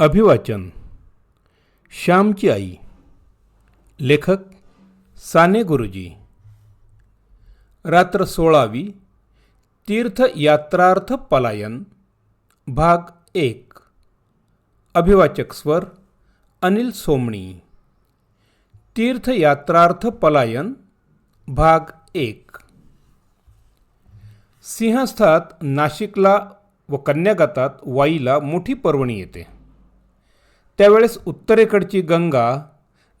अभिवाचन. श्यामची आई. लेखक साने गुरुजी. रात्र सोळावी. तीर्थयात्रार्थ पलायन भाग एक. अभिवाचक स्वर अनिल सोमणी. तीर्थयात्रार्थ पलायन भाग एक. सिंहस्थात नाशिकला व कन्यागतात वाईला मोठी पर्वणी येते. त्यावेळेस उत्तरेकडची गंगा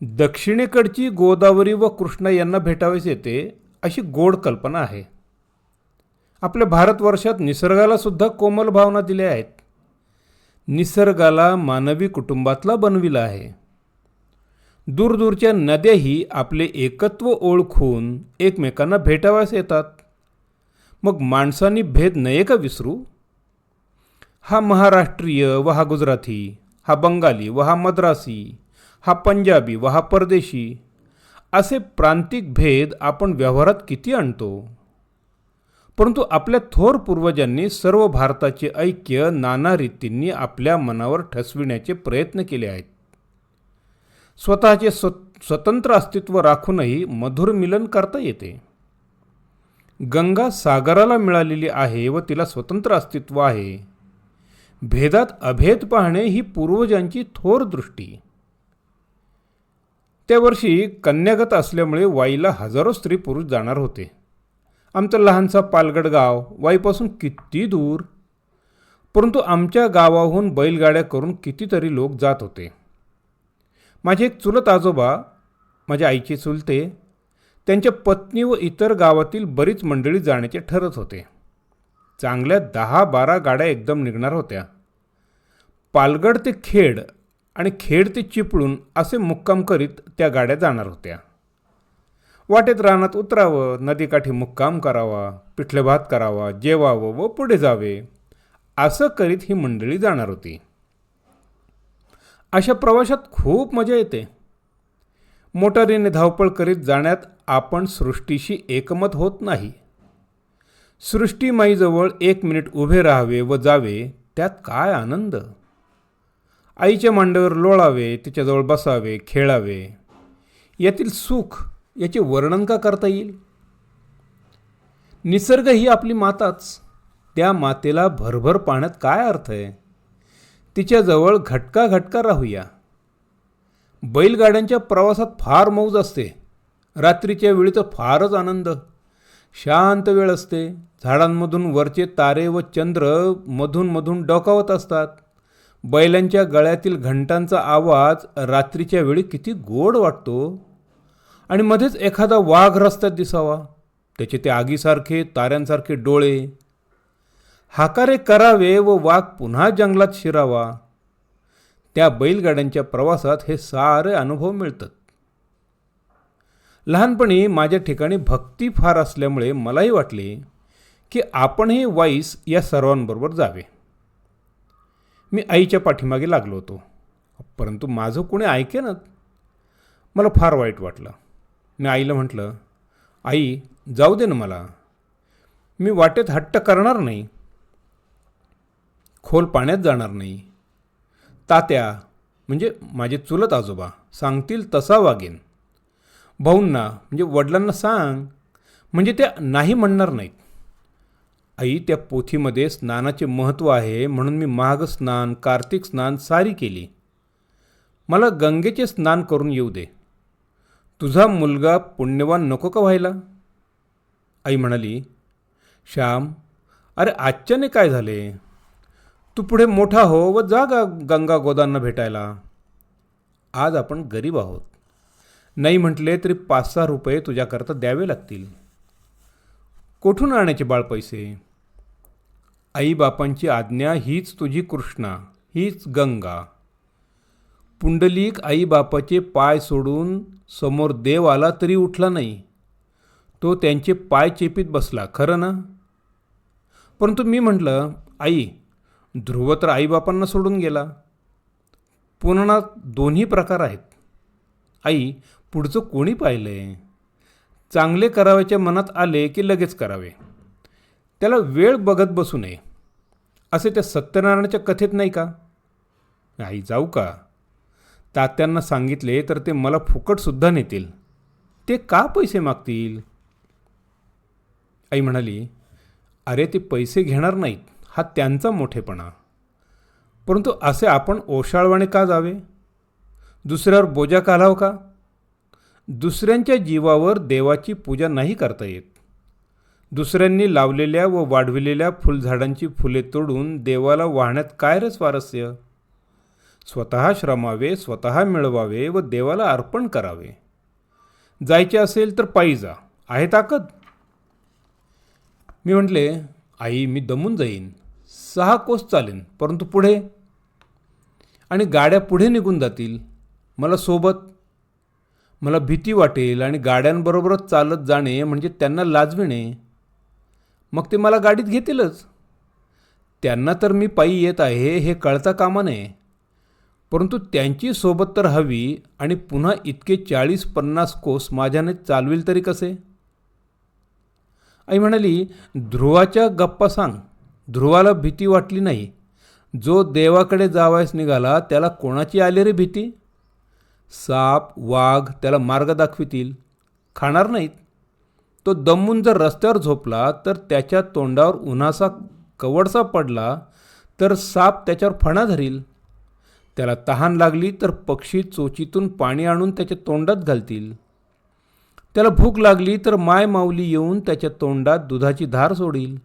दक्षिणेकडची गोदावरी व कृष्णा यांना भेटावेस येते अशी गोड कल्पना आहे. आपल्या भारतवर्षात निसर्गालासुद्धा कोमल भावना दिल्या आहेत. निसर्गाला मानवी कुटुंबातला बनविला आहे. दूरदूरच्या नद्याही आपले एकत्व ओळखून एकमेकांना भेटाव्यास येतात. मग माणसांनी भेद नये का विसरू? हा महाराष्ट्रीय व हा गुजराती हा बंगाली व हा मद्रासी हा पंजाबी व हा परदेशी असे प्रांतिक भेद आपण व्यवहारात किती आणतो? परंतु आपल्या थोर पूर्वजांनी सर्व भारताचे ऐक्य नाना रीतींनी आपल्या मनावर ठसविण्याचे प्रयत्न केले आहेत. स्वतःचे स्व स्वतंत्र अस्तित्व राखूनही मधुर मिलन करता येते. गंगा सागराला मिळालेली आहे व तिला स्वतंत्र अस्तित्व आहे. भेदात अभेद पाहणे ही पूर्वजांची थोर दृष्टी. त्या वर्षी कन्यागत असल्यामुळे वाईला हजारो स्त्री पुरुष जाणार होते. आमचं लहानसा पालगड गाव वाईपासून किती दूर? परंतु आमच्या गावाहून बैलगाड्या करून कितीतरी लोक जात होते. माझे एक चुलत आजोबा माझ्या आईचे चुलते त्यांच्या पत्नी व इतर गावातील बरीच मंडळी जाण्याचे ठरत होते. चांगल्या दहा बारा गाड्या एकदम निघणार होत्या. पालगड ते खेड आणि खेड ते चिपळूण असे मुक्काम करीत त्या गाड्या जाणार होत्या. वाटेत रानात उतरावं नदीकाठी मुक्काम करावा पिठले भात करावा जेवावं व पुढे जावे असं करीत ही मंडळी जाणार होती. अशा प्रवासात खूप मजा येते. मोटारीने धावपळ करीत जाण्यात आपण सृष्टीशी एकमत होत नाही. सृष्टीमाईजवळ एक मिनिट उभे राहावे व जावे त्यात काय आनंद? आईच्या मांडीवर लोळावे तिच्याजवळ बसावे खेळावे. यातील सुख याचे वर्णन का करता येईल? निसर्ग ही आपली माताच. त्या मातेला भरभर पाण्यात काय अर्थ आहे? तिच्याजवळ घटका घटका राहूया. बैलगाड्यांच्या प्रवासात फार मौज असते. रात्रीच्या वेळी तर फारच आनंद. शांत वेळ असते. झाडांमधून वरचे तारे व चंद्र मधून मधून डोकावत असतात. बैलांच्या गळ्यातील घंटांचा आवाज रात्रीच्या वेळी किती गोड वाटतो. आणि मध्येच एखादा वाघ रस्त्यात दिसावा. त्याचे ते आगीसारखे ताऱ्यांसारखे डोळे. हाकारे करावे व वाघ पुन्हा जंगलात शिरावा. त्या बैलगाड्यांच्या प्रवासात हे सारे अनुभव मिळतात. लहानपणी माझ्या ठिकाणी भक्ती फार असल्यामुळे मलाही वाटले की आपणही वाईस या सर्वांबरोबर जावे. मी आईच्या पाठीमागे लागलो होतो. परंतु माझं कोणी ऐकेनच मला फार वाईट वाटलं. मी आईला म्हटलं आई जाऊ दे ना मला. मी वाटेत हट्ट करणार नाही. खोल पाण्यात जाणार नाही. तात्या म्हणजे माझे चुलत आजोबा सांगतील तसा वागेन. भाऊंना म्हणजे वडिलांना सांग म्हणजे त्या नाही म्हणणार नाहीत. आई त्या पोथीमध्ये स्नानाचे महत्त्व आहे म्हणून मी माघ स्नान कार्तिक स्नान सारी केली. मला गंगेचे स्नान करून येऊ दे. तुझा मुलगा पुण्यवान नको का व्हायला? आई म्हणाली श्याम अरे आजच्याने काय झाले? तू पुढे मोठा हो व जा गा गंगा गोदांना भेटायला. आज आपण गरीब आहोत. नाही म्हटले तरी पाच सहा रुपये तुझ्याकरता द्यावे लागतील. कुठून आणायचे बाळ पैसे? आईबापांची आज्ञा हीच तुझी कृष्णा हीच गंगा. पुंडलिक आईबापाचे पाय सोडून समोर देव आला तरी उठला नाही. तो त्यांचे पाय चेपीत बसला खरं ना? परंतु मी म्हटलं आई ध्रुव तर आईबापांना सोडून गेला. पुन्हा दोन्ही प्रकार आहेत. आई पुढचं कोणी पाहिलं? आहे चांगले करावयाच्या मनात आले की लगेच करावे. त्याला वेळ बघत बसू नये. असे त्या सत्यनारायणाच्या कथेत नाही का? आई जाऊ का? तात्यांना सांगितले तर ते मला फुकटसुद्धा नेतील. ते का पैसे मागतील? आई म्हणाली अरे ते पैसे घेणार नाहीत. हा त्यांचा मोठेपणा. परंतु असे आपण ओशाळवाणे का जावे? दुसऱ्यावर बोजा काढावं का? दुसऱ्यांच्या जीवावर देवाची पूजा नाही करता येत. दुसऱ्यांनी लावलेल्या व वाढविलेल्या फुलझाडांची फुले तोडून देवाला वाहण्यात काय रे स्वारस्य स्वतः श्रमावे स्वतः मिळवावे व देवाला अर्पण करावे. जायचे असेल तर पायी जा. आहे ताकद? मी म्हटले आई मी दमून जाईन. सहा कोस चालेन परंतु पुढे? आणि गाड्या पुढे निघून जातील. मला सोबत मला भीती वाटेल आणि गाड्यांबरोबरच चालत जाणे म्हणजे त्यांना लाजविणे. मग ते मला गाडीत घेतीलच. त्यांना तर मी पायी येत आहे हे कळता कामा नये. परंतु त्यांची सोबत तर हवी आणि पुन्हा इतके चाळीस पन्नास कोस माझ्याने चालविल तरी कसे? आई म्हणाली ध्रुवाच्या गप्पा सांग. ध्रुवाला भीती वाटली नाही. जो देवाकडे जावायस निघाला त्याला कोणाची आली रे भीती? साप वाघ त्याला मार्ग दाखवितील. खाणार नाहीत. तो दमून जर रस्त्यावर झोपला तर त्याच्या तोंडावर उन्हाचा कवडसा पडला तर साप त्याच्यावर फणा धरील. त्याला तहान लागली तर पक्षी चोचीतून पाणी आणून त्याच्या तोंडात घालतील. त्याला भूक लागली तर माय माऊली येऊन त्याच्या तोंडात दुधाची धार सोडील.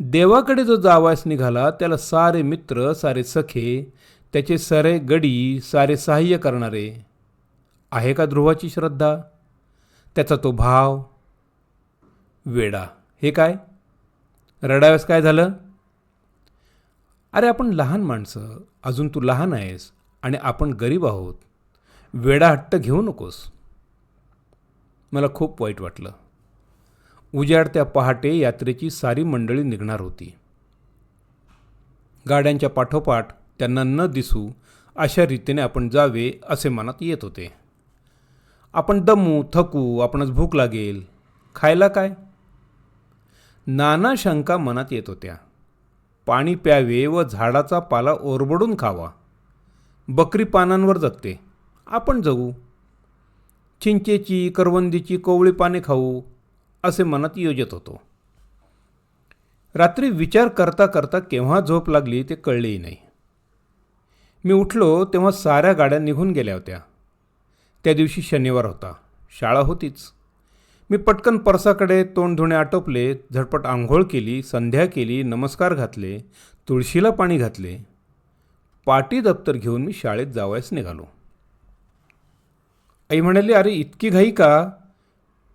देवाकडे जो जावायस निघाला त्याला सारे मित्र सारे सखे त्याचे सारे गडी सारे सहाय्य करणारे. आहे का ध्रुवाची श्रद्धा? त्याचा तो भाव? वेडा. हे काय? रडाव्यास काय झालं? अरे आपण लहान माणसं. अजून तू लहान आहेस आणि आपण गरीब आहोत. वेडा हट्ट घेऊ नकोस. मला खूप वाईट वाटलं. उजाडत्या पहाटे यात्रेची सारी मंडळी निघणार होती. गाड्यांच्या पाठोपाठ त्यांना न दिसू अशा रीतीने आपण जावे असे मनात येत होते. आपण दमू थकू आपणच भूक लागेल. खायला काय? नाना शंका मनात येत होत्या. पाणी प्यावे व झाडाचा पाला ओरबडून खावा. बकरी पानांवर जगते. आपण जगू. चिंचेची करवंदीची कोवळी पाने खाऊ असे मनात योजत होतो. रात्री विचार करता करता केव्हा झोप लागली ते कळलेही नाही. मी उठलो तेव्हा साऱ्या गाड्या निघून गेल्या होत्या. त्या दिवशी शनिवार होता. शाळा होतीच. मी पटकन परसाकडे तोंड धुणे आटोपले झटपट आंघोळ केली संध्या केली नमस्कार घातले तुळशीला पाणी घातले. पाटी दप्तर घेऊन मी शाळेत जावयास निघालो. आई म्हणाली अरे इतकी घाई का?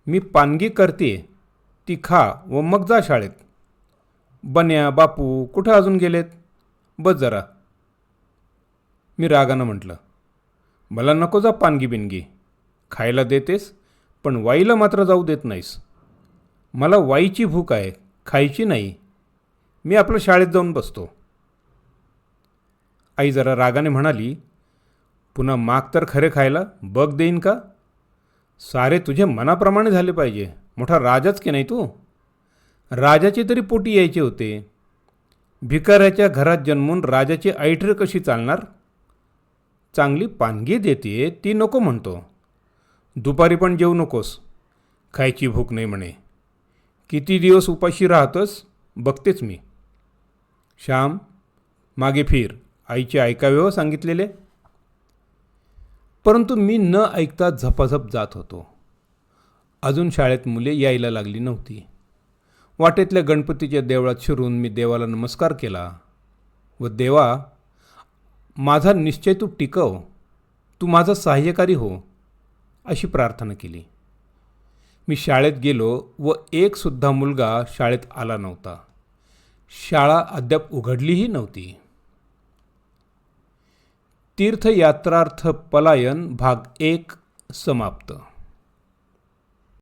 मी पानगी करते. ती खा व मग जा शाळेत. बन्या बापू कुठं अजून गेलेत? बस जरा. मी रागानं म्हटलं मला नको जा पानगी बिनगी. खायला देतेस पण वाईला मात्र जाऊ देत नाहीस. मला वाईची भूक आहे खायची नाही. मी आपल्या शाळेत जाऊन बसतो. आई जरा रागाने म्हणाली पुन्हा माग तर खरे खायला बघ देईन का? सारे तुझे मनाप्रमाणे झाले पाहिजे. मोठा राजाच की नाही तू? राजाची तरी पोटी यायचे होते. भिकाऱ्याच्या घरात जन्मून राजाची ऐठर कशी चालणार? चांगली पानगी देते ती नको म्हणतो. दुपारी पण जेवू नकोस. खायची भूक नाही म्हणे. किती दिवस उपाशी राहतोस? बघतेच मी. श्याम मागे फिर. आईचे ऐकावे हो सांगितलेले? परंतु मी न ऐकता झपाझप जात होतो. अजून शाळेत मुले यायला लागली नव्हती. वाटेतल्या गणपतीच्या देवळात शिरून मी देवाला नमस्कार केला व देवा माझा निश्चय तू टिकव. तू माझा सहाय्यकारी हो अशी प्रार्थना केली. मी शाळेत गेलो व एकसुद्धा मुलगा शाळेत आला नव्हता. शाळा अद्याप उघडलीही नव्हती. तीर्थयात्रार्थ पलायन भाग एक समाप्त.